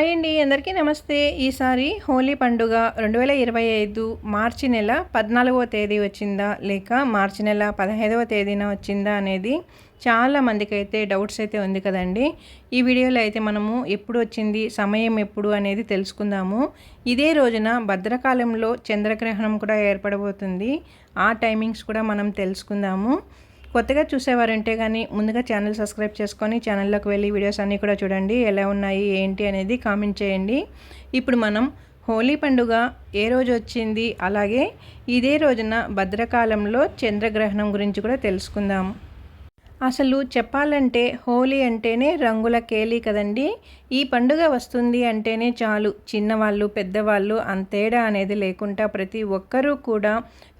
Hi అండి అందరికీ నమస్తే. ఈసారి హోలీ పండుగ రెండు వేల ఇరవై ఐదు మార్చి నెల పద్నాలుగవ తేదీ వచ్చిందా? లేక మార్చి నెల పదహైదవ తేదీన వచ్చిందా అనేది చాలా మందికి అయితే డౌట్స్ అయితే ఉంది కదండి. ఈ వీడియోలో అయితే మనము ఎప్పుడు వచ్చింది సమయం ఎప్పుడు అనేది తెలుసుకుందాము. ఇదే రోజున భద్రకాలంలో చంద్రగ్రహణం కూడా ఏర్పడబోతుంది. ఆ టైమింగ్స్ కూడా మనం తెలుసుకుందాము. కొత్తగా చూసేవారంటే కానీ ముందుగా ఛానల్ సబ్స్క్రైబ్ చేసుకొని ఛానల్లోకి వెళ్ళి వీడియోస్ అన్నీ కూడా చూడండి. ఎలా ఉన్నాయి ఏంటి అనేది కామెంట్ చేయండి. ఇప్పుడు మనం హోలీ పండుగ ఏ రోజు వచ్చింది అలాగే ఇదే రోజున భద్రకాలంలో చంద్రగ్రహణం గురించి కూడా తెలుసుకుందాం. అసలు చెప్పాలంటే హోలీ అంటేనే రంగుల కేలి కదండి. ఈ పండుగ వస్తుంది అంటేనే చాలు. చిన్నవాళ్ళు పెద్దవాళ్ళు అంతేడా అనేది లేకుండా ప్రతి ఒక్కరూ కూడా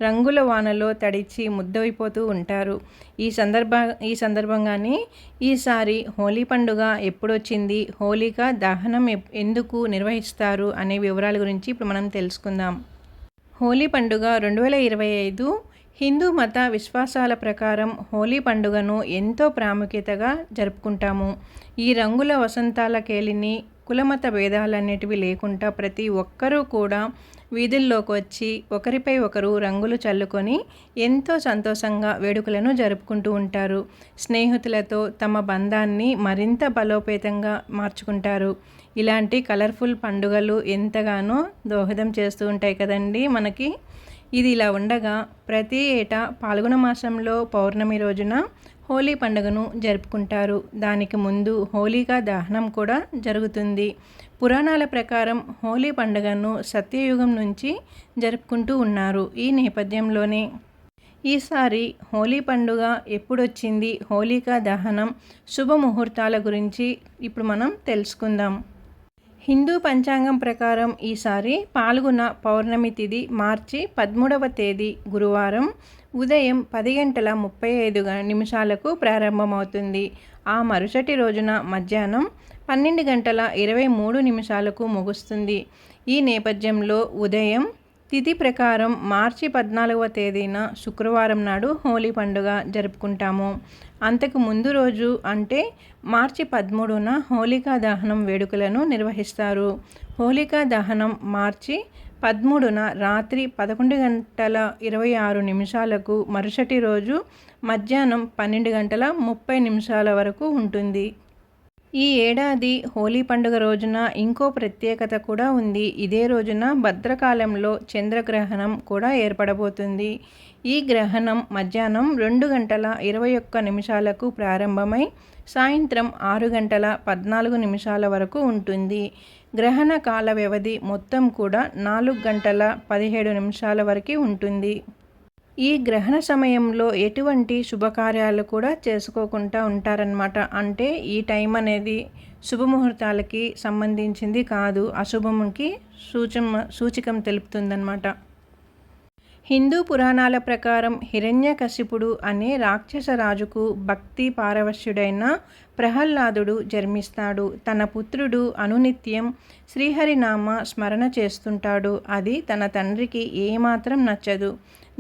రంగుల వానలో తడిచి ముద్దైపోతూ ఉంటారు. ఈ సందర్భ ఈ సందర్భంగానే ఈసారి హోలీ పండుగ ఎప్పుడొచ్చింది? హోలీగా దహనం ఎందుకు నిర్వహిస్తారు? అనే వివరాల గురించి ఇప్పుడు మనం తెలుసుకుందాం. హోలీ పండుగ రెండు వేల ఇరవై ఐదు హిందూ మత విశ్వాసాల ప్రకారం హోలీ పండుగను ఎంతో ప్రాముఖ్యతగా జరుపుకుంటాము. ఈ రంగుల వసంతాల కేలిని కులమత భేదాలన్నిటివి లేకుండా ప్రతి ఒక్కరూ కూడా వీధుల్లోకి వచ్చి ఒకరిపై ఒకరు రంగులు చల్లుకొని ఎంతో సంతోషంగా వేడుకలను జరుపుకుంటూ ఉంటారు. స్నేహితులతో తమ బంధాన్ని మరింత బలోపేతంగా మార్చుకుంటారు. ఇలాంటి కలర్ఫుల్ పండుగలు ఎంతగానో దోహదం చేస్తూ ఉంటాయి కదండి మనకి. ఇది ఇలా ఉండగా ప్రతి ఏటా పాల్గొన మాసంలో పౌర్ణమి రోజున హోలీ పండుగను జరుపుకుంటారు. దానికి ముందు హోలీగా దహనం కూడా జరుగుతుంది. పురాణాల ప్రకారం హోలీ పండుగను సత్యయుగం నుంచి జరుపుకుంటూ ఉన్నారు ఈ నేపథ్యంలోనే. ఈసారి హోలీ పండుగ ఎప్పుడొచ్చింది? హోలికా దహనం శుభముహూర్తాల గురించి ఇప్పుడు మనం తెలుసుకుందాం. హిందూ పంచాంగం ప్రకారం ఈసారి పాల్గొన పౌర్ణమి తిథి మార్చి పదమూడవ తేదీ గురువారం ఉదయం పది గంటల ముప్పై ఐదు నిమిషాలకు ప్రారంభమవుతుంది. ఆ మరుసటి రోజున మధ్యాహ్నం పన్నెండు గంటల ఇరవై మూడు నిమిషాలకు ముగుస్తుంది. ఈ నేపథ్యంలో ఉదయం తిథి ప్రకారం మార్చి పద్నాలుగవ తేదీన శుక్రవారం నాడు హోలీ పండుగ జరుపుకుంటాము. అంతకు ముందు రోజు అంటే మార్చి పదమూడున హోలికా దహనం వేడుకలను నిర్వహిస్తారు. హోలికా దహనం మార్చి పదమూడున రాత్రి పదకొండు గంటల ఇరవై ఆరు నిమిషాలకు మరుసటి రోజు మధ్యాహ్నం పన్నెండు గంటల ముప్పై నిమిషాల వరకు ఉంటుంది. ఈ ఏడాది హోలీ పండుగ రోజున ఇంకో ప్రత్యేకత కూడా ఉంది. ఇదే రోజున భద్రకాలంలో చంద్రగ్రహణం కూడా ఏర్పడబోతుంది. ఈ గ్రహణం మధ్యాహ్నం రెండు గంటల ఇరవై ఒక్క నిమిషాలకు ప్రారంభమై సాయంత్రం ఆరు గంటల పద్నాలుగు నిమిషాల వరకు ఉంటుంది. గ్రహణ కాల వ్యవధి మొత్తం కూడా నాలుగు గంటల పదిహేడు నిమిషాల వరకు ఉంటుంది. ఈ గ్రహణ సమయంలో ఎటువంటి శుభకార్యాలు కూడా చేసుకోకుండా ఉంటారనమాట అంటే ఈ టైం అనేది శుభముహూర్తాలకి సంబంధించింది కాదు. అశుభముకి సూచం సూచికం తెలుపుతుందన్నమాట. హిందూ పురాణాల ప్రకారం హిరణ్యకశిపుడు అనే రాక్షసరాజుకు భక్తి పారవశ్యుడైన ప్రహ్లాదుడు జన్మిస్తాడు. తన పుత్రుడు అనునిత్యం శ్రీహరినామ స్మరణ చేస్తుంటాడు. అది తన తండ్రికి ఏమాత్రం నచ్చదు.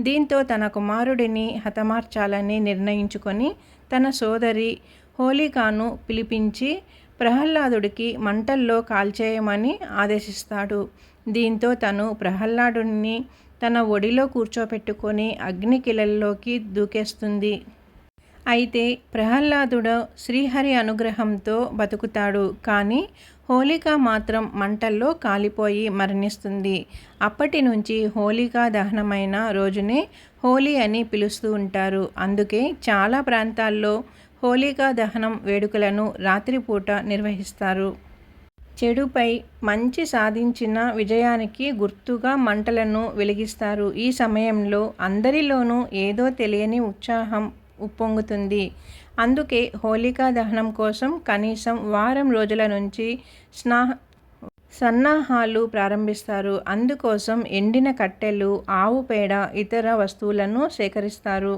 దీంతో తన కుమారుడిని హతమార్చాలని నిర్ణయించుకొని తన సోదరి హోలికాను పిలిపించి ప్రహ్లాదుడికి మంటల్లో కాల్చేయమని ఆదేశిస్తాడు. దీంతో తను ప్రహ్లాదుడిని తన ఒడిలో కూర్చోపెట్టుకొని అగ్నికిలల్లోకి దూకేస్తుంది. అయితే ప్రహ్లాదుడు శ్రీహరి అనుగ్రహంతో బతుకుతాడు. కానీ హోళిక మాత్రం మంటల్లో కాలిపోయి మరణిస్తుంది. అప్పటి నుంచి హోళికా దహనమైన రోజునే హోలీ అని పిలుస్తూ ఉంటారు. అందుకే చాలా ప్రాంతాల్లో హోళికా దహనం వేడుకలను రాత్రిపూట నిర్వహిస్తారు. చెడుపై మంచి సాధించిన విజయానికి గుర్తుగా మంటలను వెలిగిస్తారు. ఈ సమయంలో అందరిలోనూ ఏదో తెలియని ఉత్సాహం ఉప్పొంగుతుంది. అందుకే హోలికా దహనం కోసం కనీసం వారం రోజుల నుంచి స్నా సన్నాహాలు ప్రారంభిస్తారు. అందుకోసం ఎండిన కట్టెలు ఆవు పేడ ఇతర వస్తువులను సేకరిస్తారు.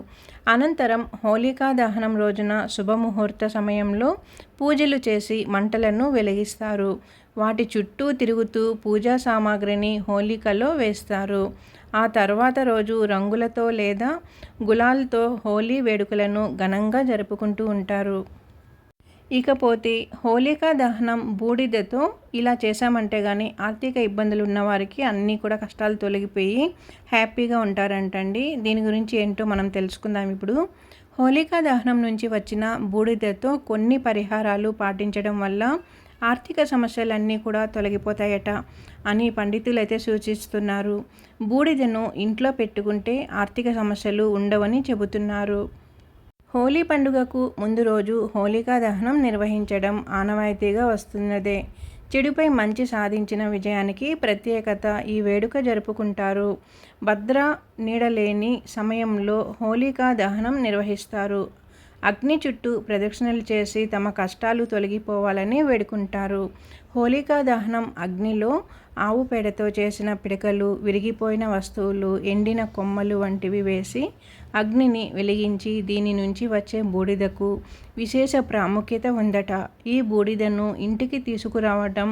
అనంతరం హోలికా దహనం రోజున శుభముహూర్త సమయంలో పూజలు చేసి మంటలను వెలిగిస్తారు. వాటి చుట్టూ తిరుగుతూ పూజా సామాగ్రిని హోలికలో వేస్తారు. ఆ తర్వాత రోజు రంగులతో లేదా గులాల్తో హోలీ వేడుకలను ఘనంగా జరుపుకుంటూ ఉంటారు. ఇకపోతే హోలికా దహనం బూడిదతో ఇలా చేశామంటే కానీ ఆర్థిక ఇబ్బందులు ఉన్నవారికి అన్నీ కూడా కష్టాలు తొలగిపోయి హ్యాపీగా ఉంటారంటండి. దీని గురించి ఏంటో మనం తెలుసుకుందాం ఇప్పుడు. హోలికా దహనం నుంచి వచ్చిన బూడిదతో కొన్ని పరిహారాలు పాటించడం వల్ల ఆర్థిక సమస్యలన్నీ కూడా తొలగిపోతాయట అని పండితులు అయితే సూచిస్తున్నారు. బూడిదను ఇంట్లో పెట్టుకుంటే ఆర్థిక సమస్యలు ఉండవని చెబుతున్నారు. హోలీ పండుగకు ముందు రోజు హోలికా దహనం నిర్వహించడం ఆనవాయితీగా వస్తున్నదే. చెడుపై మంచి సాధించిన విజయానికి ప్రత్యేకత ఈ వేడుక జరుపుకుంటారు. భద్ర నీడలేని సమయంలో హోలికా దహనం నిర్వహిస్తారు. అగ్ని చుట్టూ ప్రదక్షిణలు చేసి తమ కష్టాలు తొలగిపోవాలని వేడుకుంటారు. హోలికా దహనం అగ్నిలో ఆవు పేడతో చేసిన పిడకలు విరిగిపోయిన వస్తువులు ఎండిన కొమ్మలు వంటివి వేసి అగ్నిని వెలిగించి దీని నుంచి వచ్చే బూడిదకు విశేష ప్రాముఖ్యత ఉందట. ఈ బూడిదను ఇంటికి తీసుకురావటం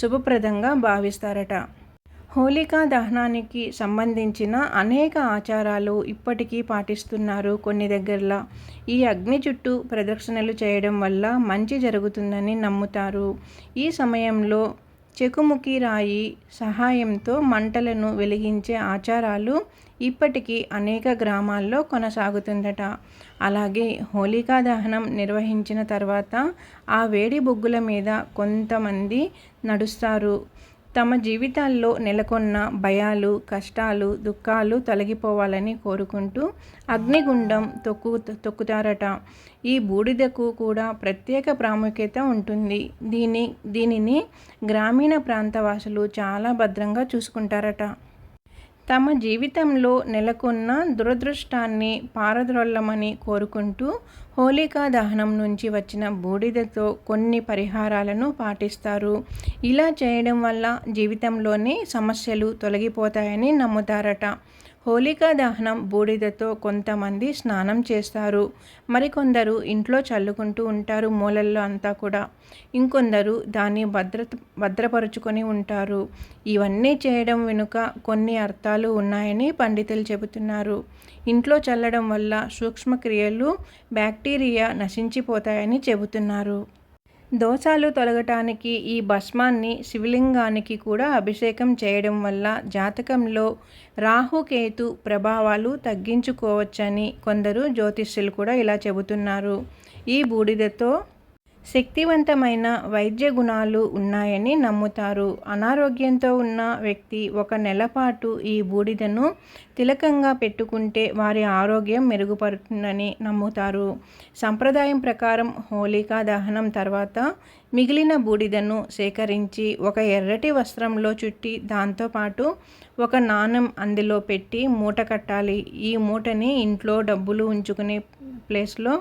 శుభప్రదంగా భావిస్తారట. హోలికా దహనానికి సంబంధించిన అనేక ఆచారాలు ఇప్పటికీ పాటిస్తున్నారు కొన్ని దగ్గరలో. ఈ అగ్ని చుట్టూ ప్రదక్షిణలు చేయడం వల్ల మంచి జరుగుతుందని నమ్ముతారు. ఈ సమయంలో చెకుముకి రాయి సహాయంతో మంటలను వెలిగించే ఆచారాలు ఇప్పటికీ అనేక గ్రామాల్లో కొనసాగుతుందట. అలాగే హోలికా దహనం నిర్వహించిన తర్వాత ఆ వేడి బొగ్గుల మీద కొంతమంది నడుస్తారు. తమ జీవితాల్లో నెలకొన్న భయాలు కష్టాలు దుఃఖాలు తొలగిపోవాలని కోరుకుంటూ అగ్నిగుండం తొక్కు తొక్కుతారట. ఈ బూడిదకు కూడా ప్రత్యేక ప్రాముఖ్యత ఉంటుంది. దీని దీనిని గ్రామీణ ప్రాంతవాసులు చాలా భద్రంగా చూసుకుంటారట. తమ జీవితంలో నెలకొన్న దురదృష్టాన్ని పారద్రోల్లమని కోరుకుంటూ హోలికా దహనం నుంచి వచ్చిన బూడిదతో కొన్ని పరిహారాలను పాటిస్తారు. ఇలా చేయడం వల్ల జీవితంలోని సమస్యలు తొలగిపోతాయని నమ్ముతారట. హోలికా దహనం బూడిదతో కొంతమంది స్నానం చేస్తారు. మరికొందరు ఇంట్లో చల్లుకుంటూ ఉంటారు మూలల్లో అంతా కూడా. ఇంకొందరు దాన్ని భద్రత భద్రపరుచుకొని ఉంటారు. ఇవన్నీ చేయడం వెనుక కొన్ని అర్థాలు ఉన్నాయని పండితులు చెబుతున్నారు. ఇంట్లో చల్లడం వల్ల సూక్ష్మక్రియలు బ్యాక్టీరియా నశించిపోతాయని చెబుతున్నారు. దోషాలు తొలగటానికి ఈ భస్మాన్ని శివలింగానికి కూడా అభిషేకం చేయడం వల్ల జాతకంలో రాహుకేతు ప్రభావాలు తగ్గించుకోవచ్చని కొందరు జ్యోతిష్యులు కూడా ఇలా చెబుతున్నారు. ఈ బూడిదతో శక్తివంతమైన వైద్య గుణాలు ఉన్నాయని నమ్ముతారు. అనారోగ్యంతో ఉన్న వ్యక్తి ఒక నెలపాటు ఈ బూడిదను తిలకంగా పెట్టుకుంటే వారి ఆరోగ్యం మెరుగుపడుతుందని నమ్ముతారు. సంప్రదాయం ప్రకారం హోళికా దహనం తర్వాత మిగిలిన బూడిదను సేకరించి ఒక ఎర్రటి వస్త్రంలో చుట్టి దాంతోపాటు ఒక నాణం అందులో పెట్టి మూట కట్టాలి. ఈ మూటని ఇంట్లో డబ్బులు ఉంచుకునే ప్లేస్లో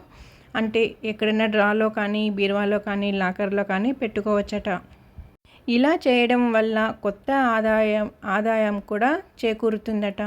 అంటే ఎక్కడైనా డ్రాలో కానీ బీరువాలో కానీ లాకర్లో కానీ పెట్టుకోవచ్చట. ఇలా చేయడం వల్ల కొత్త ఆదాయం ఆదాయం కూడా చేకూరుతుందట.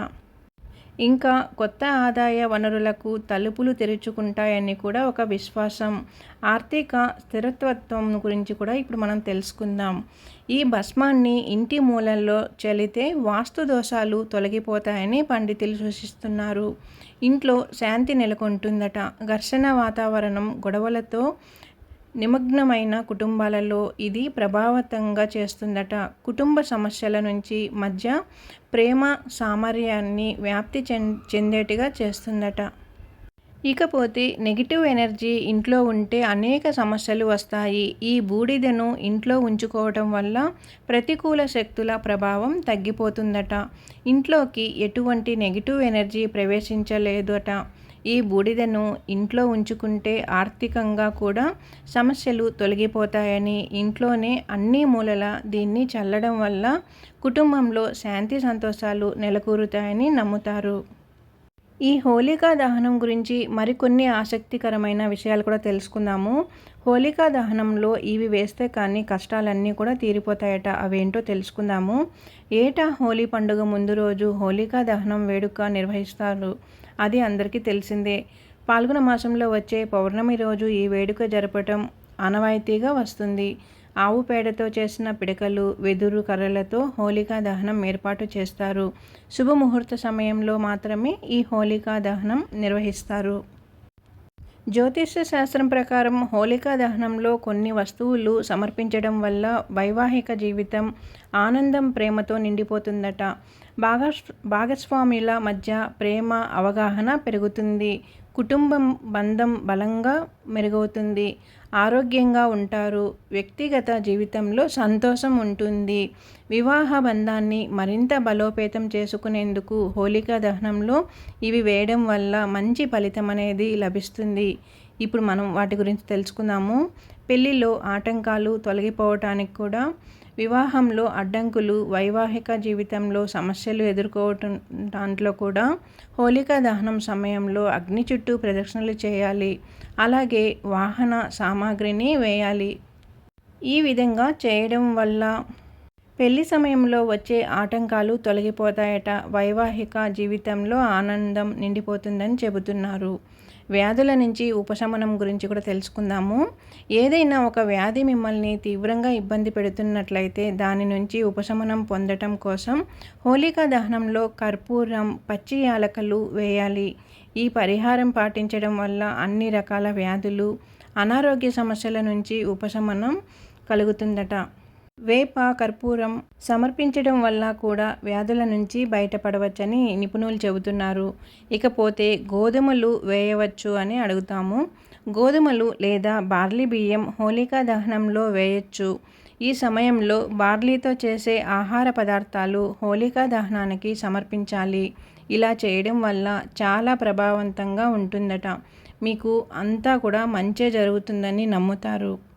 ఇంకా కొత్త ఆదాయ వనరులకు తలుపులు తెరుచుకుంటాయని కూడా ఒక విశ్వాసం. ఆర్థిక స్థిరత్వత్వం గురించి కూడా ఇప్పుడు మనం తెలుసుకుందాం. ఈ భస్మాన్ని ఇంటి మూలల్లో చలితే వాస్తు దోషాలు తొలగిపోతాయని పండితులు సూచిస్తున్నారు. ఇంట్లో శాంతి నెలకొంటుందట. ఘర్షణ వాతావరణం గొడవలతో నిమగ్నమైన కుటుంబాలలో ఇది ప్రభావితంగా చేస్తుందట. కుటుంబ సమస్యల నుంచి మధ్య ప్రేమ సామర్యాన్ని వ్యాప్తి చెందేటిగా చేస్తుందట. ఇకపోతే నెగిటివ్ ఎనర్జీ ఇంట్లో ఉంటే అనేక సమస్యలు వస్తాయి. ఈ బూడిదను ఇంట్లో ఉంచుకోవటం వల్ల ప్రతికూల శక్తుల ప్రభావం తగ్గిపోతుందట. ఇంట్లోకి ఎటువంటి నెగిటివ్ ఎనర్జీ ప్రవేశించలేదట. ఈ బూడిదను ఇంట్లో ఉంచుకుంటే ఆర్థికంగా కూడా సమస్యలు తొలగిపోతాయని ఇంట్లోనే అన్ని మూలల దీన్ని చల్లడం వల్ల కుటుంబంలో శాంతి సంతోషాలు నెలకూరుతాయని నమ్ముతారు. ఈ హోలికా దహనం గురించి మరికొన్ని ఆసక్తికరమైన విషయాలు కూడా తెలుసుకుందాము. హోలికా దహనంలో ఇవి వేస్తే కానీ కష్టాలన్నీ కూడా తీరిపోతాయట అవేంటో తెలుసుకుందాము. ఏటా హోలీ పండుగ ముందు రోజు హోలికా దహనం వేడుక నిర్వహిస్తారు? అది అందరికీ తెలిసిందే. పాల్గొన మాసంలో వచ్చే పౌర్ణమి రోజు ఈ వేడుక జరపటం ఆనవాయితీగా వస్తుంది. ఆవు పేడతో చేసిన పిడకలు వెదురు కర్రలతో హోలికా దహనం ఏర్పాటు చేస్తారు. శుభముహూర్త సమయంలో మాత్రమే ఈ హోలికా దహనం నిర్వహిస్తారు. జ్యోతిష్య శాస్త్రం ప్రకారం హోలికా దహనంలో కొన్ని వస్తువులు సమర్పించడం వల్ల వైవాహిక జీవితం ఆనందం ప్రేమతో నిండిపోతుందట. భాగస్ భాగస్వాముల మధ్య ప్రేమ అవగాహన పెరుగుతుంది. కుటుంబం బంధం బలంగా మెరుగవుతుంది. ఆరోగ్యంగా ఉంటారు. వ్యక్తిగత జీవితంలో సంతోషం ఉంటుంది. వివాహ బంధాన్ని మరింత బలోపేతం చేసుకునేందుకు హోలికా దహనంలో ఇవి వేయడం వల్ల మంచి ఫలితం అనేది లభిస్తుంది. ఇప్పుడు మనం వాటి గురించి తెలుసుకుందాము. పెళ్ళిలో ఆటంకాలు తొలగిపోవటానికి కూడా వివాహంలో అడ్డంకులు వైవాహిక జీవితంలో సమస్యలు ఎదుర్కోవటం దాంట్లో కూడా హోలికా దహనం సమయంలో అగ్ని చుట్టూ ప్రదక్షిణలు చేయాలి. అలాగే వాహన సామాగ్రిని వేయాలి. ఈ విధంగా చేయడం వల్ల పెళ్ళి సమయంలో వచ్చే ఆటంకాలు తొలగిపోతాయట. వైవాహిక జీవితంలో ఆనందం నిండిపోతుందని చెబుతున్నారు. వ్యాధుల నుంచి ఉపశమనం గురించి కూడా తెలుసుకుందాము. ఏదైనా ఒక వ్యాధి మిమ్మల్ని తీవ్రంగా ఇబ్బంది పెడుతున్నట్లయితే దాని నుంచి ఉపశమనం పొందటం కోసం హోలికా దహనంలో కర్పూరం పచ్చి యాలకలు వేయాలి. ఈ పరిహారం పాటించడం వల్ల అన్ని రకాల వ్యాధులు అనారోగ్య సమస్యల నుంచి ఉపశమనం కలుగుతుందట. వేప కర్పూరం సమర్పించడం వల్ల కూడా వ్యాధుల నుంచి బయటపడవచ్చని నిపుణులు చెబుతున్నారు. ఇకపోతే గోధుమలు వేయవచ్చు అని అడుగుతాము. గోధుమలు లేదా బార్లీ బియ్యం హోలికా దహనంలో వేయచ్చు. ఈ సమయంలో బార్లీతో చేసే ఆహార పదార్థాలు హోలికా దహనానికి సమర్పించాలి. ఇలా చేయడం వల్ల చాలా ప్రభావవంతంగా ఉంటుందట. మీకు అంతా కూడా మంచే జరుగుతుందని నమ్ముతారు.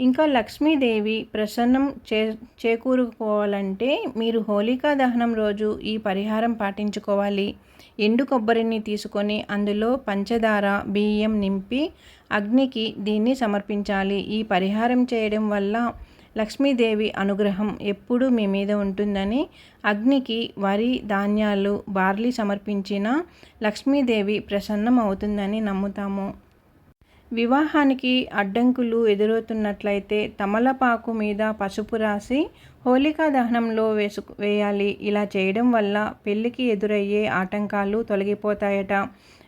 ఇంకా లక్ష్మీదేవి ప్రసన్నం చే చేకూరుకోవాలంటే మీరు హోలికా దహనం రోజు ఈ పరిహారం పాటించుకోవాలి. ఎండు కొబ్బరిని తీసుకొని అందులో పంచదార బియ్యం నింపి అగ్నికి దీన్ని సమర్పించాలి. ఈ పరిహారం చేయడం వల్ల లక్ష్మీదేవి అనుగ్రహం ఎప్పుడూ మీ మీద ఉంటుందని అగ్నికి వరి ధాన్యాలు బార్లీ సమర్పించిన లక్ష్మీదేవి ప్రసన్నం అవుతుందని నమ్ముతాము. వివాహానికి అడ్డంకులు ఎదురవుతున్నట్లయితే తమలపాకు మీద పసుపు రాసి హోలికా దహనంలో వేసు వేయాలి. ఇలా చేయడం వల్ల పెళ్ళికి ఎదురయ్యే ఆటంకాలు తొలగిపోతాయట.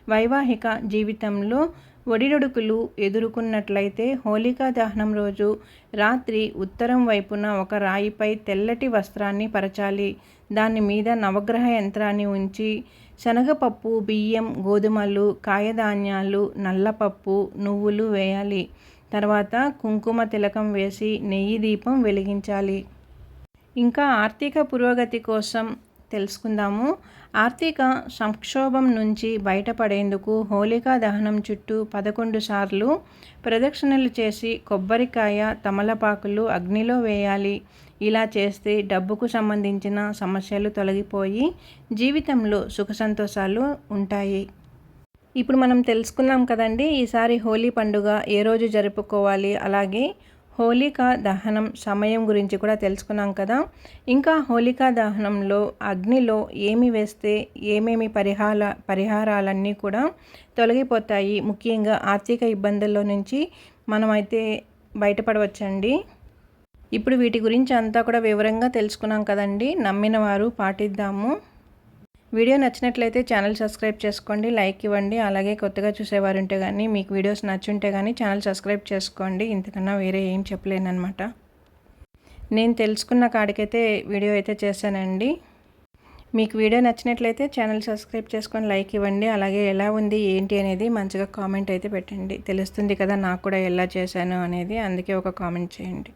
వైవాహిక జీవితంలో ఒడిరొడుకులు ఎదుర్కొన్నట్లయితే హోలికా దహనం రోజు రాత్రి ఉత్తరం వైపున ఒక రాయిపై తెల్లటి వస్త్రాన్ని పరచాలి. దాని మీద నవగ్రహ యంత్రాన్ని ఉంచి శనగపప్పు బియ్యం గోధుమలు కాయధాన్యాలు నల్లపప్పు నువ్వులు వేయాలి. తర్వాత కుంకుమ తిలకం వేసి నెయ్యి దీపం వెలిగించాలి. ఇంకా ఆర్థిక పురోగతి కోసం తెలుసుకుందాము. ఆర్థిక సంక్షోభం నుంచి బయటపడేందుకు హోలికా దహనం చుట్టూ పదకొండు సార్లు ప్రదక్షిణలు చేసి కొబ్బరికాయ తమలపాకులు అగ్నిలో వేయాలి. ఇలా చేస్తే డబ్బుకు సంబంధించిన సమస్యలు తొలగిపోయి జీవితంలో సుఖ సంతోషాలు ఉంటాయి. ఇప్పుడు మనం తెలుసుకున్నాం కదండి ఈసారి హోలీ పండుగ ఏ రోజు జరుపుకోవాలి? అలాగే హోలికా దహనం సమయం గురించి కూడా తెలుసుకున్నాం కదా. ఇంకా హోలికా దహనంలో అగ్నిలో ఏమి వేస్తే ఏమేమి పరిహార పరిహారాలన్నీ కూడా తొలగిపోతాయి. ముఖ్యంగా ఆర్థిక ఇబ్బందుల్లో నుంచి మనమైతే బయటపడవచ్చండి. ఇప్పుడు వీటి గురించి అంతా కూడా వివరంగా తెలుసుకున్నాం కదండి. నమ్మిన వారు పాటిద్దాము. వీడియో నచ్చినట్లయితే ఛానల్ సబ్స్క్రైబ్ చేసుకోండి లైక్ ఇవ్వండి. అలాగే కొత్తగా చూసేవారు ఉంటే కానీ మీకు వీడియోస్ నచ్చుంటే కానీ ఛానల్ సబ్స్క్రైబ్ చేసుకోండి. ఇంతకన్నా వేరే ఏం చెప్పలేనమాట నేను తెలుసుకున్న కాడికైతే వీడియో అయితే చేశానండి. మీకు వీడియో నచ్చినట్లయితే ఛానల్ సబ్స్క్రైబ్ చేసుకొని లైక్ ఇవ్వండి. అలాగే ఎలా ఉంది ఏంటి అనేది మంచిగా కామెంట్ అయితే పెట్టండి. తెలుస్తుంది కదా నాకు కూడా ఎలా చేశాను అనేది. అందుకే ఒక కామెంట్ చేయండి.